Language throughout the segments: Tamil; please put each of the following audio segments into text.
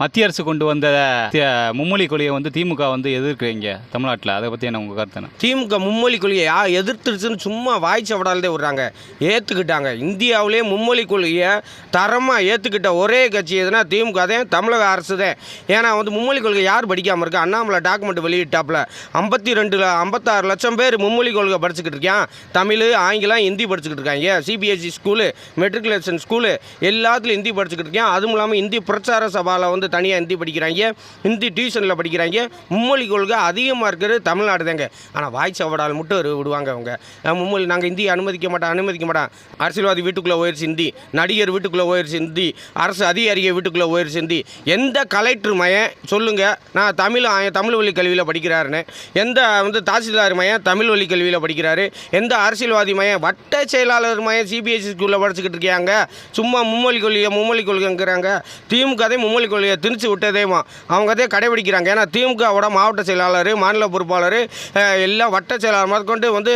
மத்திய அரசு கொண்டு வந்த மும்மொழி கொள்கையை வந்து திமுக வந்து எதிர்க்கிறீங்க தமிழ்நாட்டில். அதை பற்றி என்ன உங்கள் கருத்து திமுக மும்மொழி கொள்கையை எதிர்த்துருச்சுன்னு சும்மா வாய்ச்ச விடாதே விடுறாங்க. ஏற்றுக்கிட்டாங்க இந்தியாவிலே மும்மொழி கொள்கையை தரமாக ஏற்றுக்கிட்ட ஒரே கட்சி எதுனா திமுக அதே தமிழக அரசு தான். ஏன்னா வந்து மும்மொழி கொள்கை யார் படிக்காமல் இருக்கா? அண்ணாமலை டாக்குமெண்ட் வெளியிட்டாப்பில். ஐம்பத்தி ரெண்டு ஐம்பத்தாறு லட்சம் பேர் மும்மொழி கொள்கை படிச்சுக்கிட்டு இருக்கான் தமிழ் ஆங்கிலம் ஹிந்தி படிச்சுக்கிட்டு இருக்காங்க. சிபிஎஸ்சி ஸ்கூலு மெட்ரிகுலேஷன் ஸ்கூலு எல்லாத்துலேயும் ஹிந்தி படிச்சுக்கிட்டு இருக்கேன் அதுவும் இல்லாமல் இந்தி பிரச்சார சபாவில் வந்து தனியாக ஹிந்தி படிக்கிறாங்க. ஹிந்தி டியூஷனில் படிக்கிறாங்க. மும்மொழி கொள்கை அதிகமாக இருக்கிறது தமிழ்நாடு தாங்க ஆனால் வாய் சவடால் மட்டும் விடுவாங்க அவங்க. மும்மொழி நாங்கள் ஹிந்தியை அனுமதிக்க மாட்டோம் அனுமதிக்க மாட்டோம். அரசியல்வாதி வீட்டுக்குள்ளே போயிருச்சு ஹிந்தி நடிகர் வீட்டுக்குள்ளே போயிருச்சு ஹிந்தி அரசு அதிகாரிகள் வீட்டுக்குள்ளே போயிருச்சு ஹிந்தி எந்த கலெக்டர் மயன் சொல்லுங்கள் நான் தமிழ் தமிழ் வழி கல்வியில் படிக்கிறாருன்னு. எந்த வந்து தாசில்தார் மையம் தமிழ் வழி கல்வியில் படிக்கிறாரு. எந்த அரசியல்வாதி மையம் வட்ட செயலாளர் மையம் சிபிஎஸ்சி ஸ்கூலில் படிச்சுக்கிட்டு இருக்காங்க சும்மா மும்மொழி கொள்கை மும்மொழி கொள்கைங்கிறாங்க. திமுக தான் மும்மொழி கொள்கையை திணிச்சு விட்டதேமா அவங்க அதே கடைபிடிக்கிறாங்க. ஏன்னா திமுகவோட மாவட்ட செயலாளர் மாநில பொறுப்பாளர் எல்லாம் வட்ட செயலாளர் முதற்கொண்டு வந்து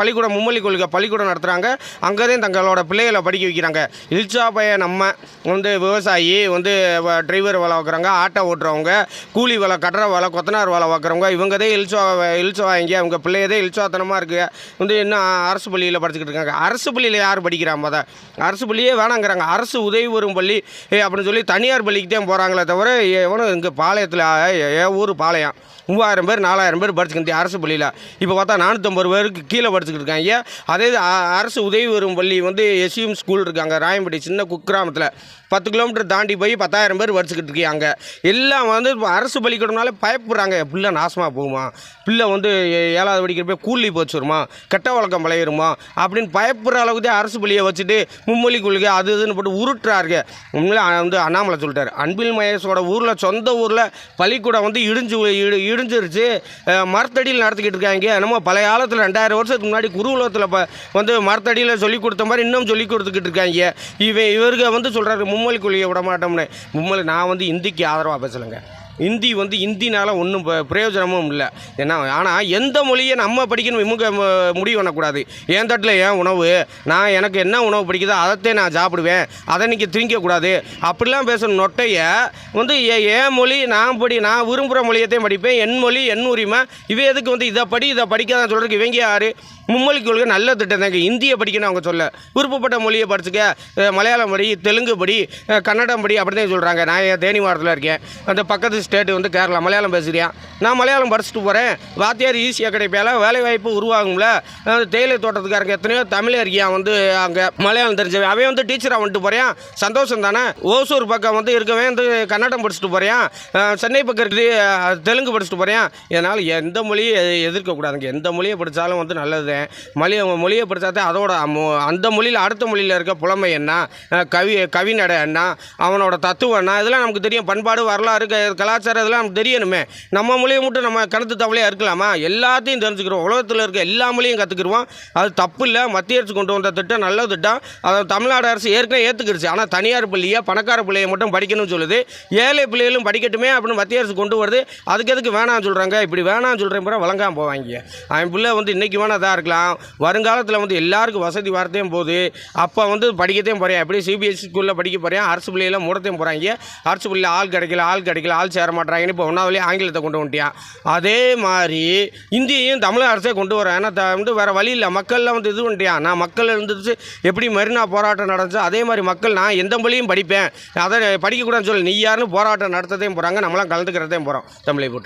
பள்ளிக்கூடம் மும்மொழி கொள்கை பள்ளிக்கூடம் நடத்துகிறாங்க அங்கே தங்களோட பிள்ளைகளை படிக்க வைக்கிறாங்க. இல்சா பையன் நம்ம வந்து விவசாயி வந்து டிரைவர் வேலை வைக்கிறாங்க ஆட்டோ ஓட்டுறவங்க கூலி வேலை கட்டுற வேலை கொத்தனார் வேலை வைக்கிறவங்க இவங்க தான் இல்சா இல்சா வாங்கி அவங்க பிள்ளையதே இல்சாத்தனமாக இருக்குது வந்து இன்னும் அரசு பள்ளியில் படிச்சுக்கிட்டு இருக்காங்க. அரசு பள்ளியில் யார் படிக்கிறா முத அரசு பள்ளியே வேணாங்கிறாங்க. அரசு உதவி வரும் பள்ளி அப்படின்னு சொல்லி தனியார் பள்ளிக்கு தான் போகிறாங்களே தவிர எவனும் இங்கே பாளையத்தில் என் ஊர் பாளையம். மூவாயிரம் பேர் நாலாயிரம் பேர் படிச்சுக்கிட்டு அரசு பள்ளியில் இப்போ பார்த்தா நானூற்றம்பது பேருக்கு கீழே படிச்சுக்கிட்டு இருக்காங்க. அதே அரசு உதவி வரும் பள்ளி வந்து எஸ்யூஎம் ஸ்கூல் இருக்காங்க ராயம்பட்டி சின்ன குக்கிராமத்தில் பத்து கிலோமீட்டர் தாண்டி போய் பத்தாயிரம் பேர் படிச்சுக்கிட்டு இருக்காங்க எல்லாம் வந்து அரசு பள்ளிக்கூடம்னாலே பயப்படுறாங்க. பிள்ளை நாசமாக போகுமா? பிள்ளை வந்து ஏழாவது படிக்கிற போய் கூலி போச்சு வருமா கெட்ட வழக்கம் பழையிருமா அப்படின்னு பயப்படுற அளவுக்கு தான் அரசு பள்ளியை வச்சுட்டு மும்மொழி கொள்கை அது இதுன்னு போட்டு உருட்டுறாருங்க. உண்மையிலே வந்து அண்ணாமலை சொல்லிட்டார். அன்பில் மகேஷோட ஊரில் சொந்த ஊரில் பள்ளிக்கூடம் வந்து இடிஞ்சு இடு இடிஞ்சிருச்சு. மரத்தடியில் நடத்திக்கிட்டு இருக்காங்க. என்னமோ பழைய காலத்தில் ரெண்டாயிரம் வருஷத்துக்கு முன்னாடி குருகுலத்தில் ப வந்து மரத்தடியில் சொல்லிக் கொடுத்த மாதிரி இன்னும் சொல்லி கொடுத்துக்கிட்டு இருக்காங்க. இவன் இவருக்கு வந்து சொல்கிறாரு மும்மொழி கொள்கையை விட மாட்டோம்னு. மும்மொழி நான் வந்து இந்திக்கு ஆதரவாக பேசலைங்க. இந்தி வந்து ஹிந்தினால் ஒன்றும் பிரயோஜனமும் இல்லை. ஏன்னா ஆனால் எந்த மொழியை நம்ம படிக்கணும் இவங்க முடிவு பண்ணக்கூடாது. என் தட்டில் ஏன் உணவு நான் எனக்கு என்ன உணவு பிடிக்குதோ அதைத்தே நான் சாப்பிடுவேன். அதை நீங்கள் திணிக்கக்கூடாது. அப்படிலாம் பேசணும் நொட்டைய வந்து என் மொழி நான் படி நான் விரும்புகிற மொழியத்தையும் படிப்பேன். என் மொழி என் உரிமை. இவ எதுக்கு வந்து இதை படி இதை படிக்காதான் சொல்கிறதுக்கு இவங்க யார்? மும்மொழி கொள்கை நல்ல திட்டம் தாங்க. இந்தியை படிக்கணும் அவங்க சொல்ல. விருப்பப்பட்ட மொழியை படிச்சுக்க மலையாளம் படி தெலுங்கு படி கன்னடம் படி அப்படி தான் சொல்கிறாங்க நான் தேனி மாவட்டத்தில் இருக்கேன். அந்த பக்கத்து ஸ்டேட்டு வந்து கேரளா மலையாளம் பேசுகிறேன் நான் மலையாளம் படிச்சுட்டு போகிறேன் வாத்தியார் ஈஸியாக கிடைப்பால. வேலைவாய்ப்பு உருவாகும்ல. தேயிலை தோட்டத்துக்காரங்க எத்தனையோ தமிழ் வந்து அங்கே மலையாளம் தெரிஞ்சவன் அவன் வந்து டீச்சராக வந்துட்டு போகிறேன் சந்தோஷம் தானே? ஓசூர் பக்கம் வந்து இருக்கவன் வந்து கன்னடம் படிச்சுட்டு போகிறேன் சென்னை பக்கம் இருக்குது தெலுங்கு படிச்சுட்டு போகிறேன் இதனால் எந்த மொழியை எதிர்க்கக்கூடாதுங்க எந்த மொழியை படித்தாலும் வந்து நல்லது மொழி மொழியை படித்தாதே அதோட அந்த மொழியில் அடுத்த மொழியில் இருக்க புலமை என்ன? கவி கவிநடை என்ன? அவனோட தத்துவம் என்ன? இதெல்லாம் நமக்கு தெரியும். பண்பாடு வரலாறு க- கலாச்சாரம் இதெல்லாம் தெரியணுமே. நம்ம மொழியை மட்டும் நம்ம கணத்து தவளையாக இருக்கலாமா? எல்லாத்தையும் தெரிஞ்சுக்கிறோம். உலகத்தில் இருக்க எல்லா மொழியும் கற்றுக்கிடுவோம் அது தப்பு இல்லை மத்திய அரசு கொண்டு வந்த திட்டம் நல்ல திட்டம். அதை தமிழ்நாடு அரசு ஏற்கனவே ஏற்றுக்கிடுச்சு ஆனால் தனியார் பள்ளியை பணக்கார பிள்ளையை மட்டும் படிக்கணும்னு சொல்லுது. ஏழை பிள்ளைகளும் படிக்கட்டுமே அப்படின்னு மத்திய அரசு கொண்டு வருது. அதுக்கு எதுக்கு வேணாம்னு சொல்கிறாங்க இப்படி வேணாம்னு சொல்கிறேன் பிறகு வழங்காமல் போவாங்க. அவன் பிள்ளை வந்து இன்றைக்கி வேணா தான் இருக்கலாம். வருங்காலத்தில் வந்து எல்லாருக்கும் வசதி வார்த்தையும் போகுது. அப்போ வந்து படிக்கத்தையும் போகிறேன் எப்படி சிபிஎஸ்சி ஸ்கூலில் படிக்க போகிறேன் அரசு பள்ளியில் மூடத்தையும் போகிறாங்க அரசு பிள்ளை ஆள் கிடைக்கல ஆள் கிடைக்கல ஆள் சேர இப்போ ஒன்றாவதுலேயே ஆங்கிலத்தை கொண்டு வந்துட்டியான் அதே மாதிரி இந்தியையும் தமிழக அரசே கொண்டு வரேன் ஏன்னா த- வந்து வேறு வழி இல்லை. மக்கள்லாம் வந்து இது பண்ணிட்டியான் நான் மக்கள் இருந்துச்சு. எப்படி மெரினா போராட்டம் நடந்துச்சு? அதே மாதிரி மக்கள் நான் எந்த மொழியும் படிப்பேன். அதை படிக்கக்கூடாதுன்னு சொல்லி நீ யாருன்னு போராட்டம் நடத்ததையும் போகிறாங்க நம்மளாம் கலந்துக்கிறதையும் போகிறோம் தமிழை போட்டு